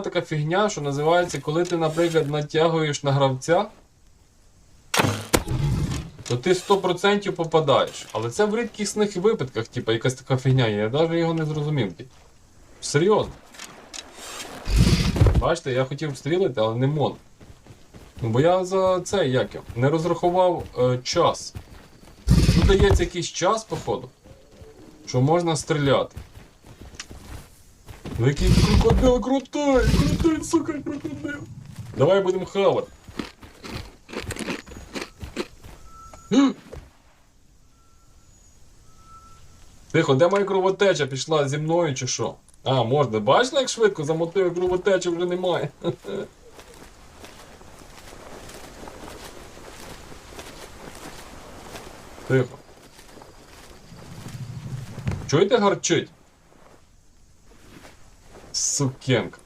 така фігня, що називається, коли ти, наприклад, натягуєш на гравця, то ти 100% попадаєш. Але це в рідкісних випадках, типу, якась така фігня, є. я навіть його не зрозумів. Серйозно. Бачите, я хотів стрілити, але не мон. Ну, бо я за це як я, не розрахував е, час. Тут дається якийсь час, походу, що можна стріляти. Ну який крокодил крутий, крутий, сука, крокодил. Давай будемо хавати. Тихо, де моя кровотеча пішла зі мною чи що? А, можна. Бачила, як швидко замотив кровотечі вже немає. Тихо. Чуєте гарчить? Сукенка.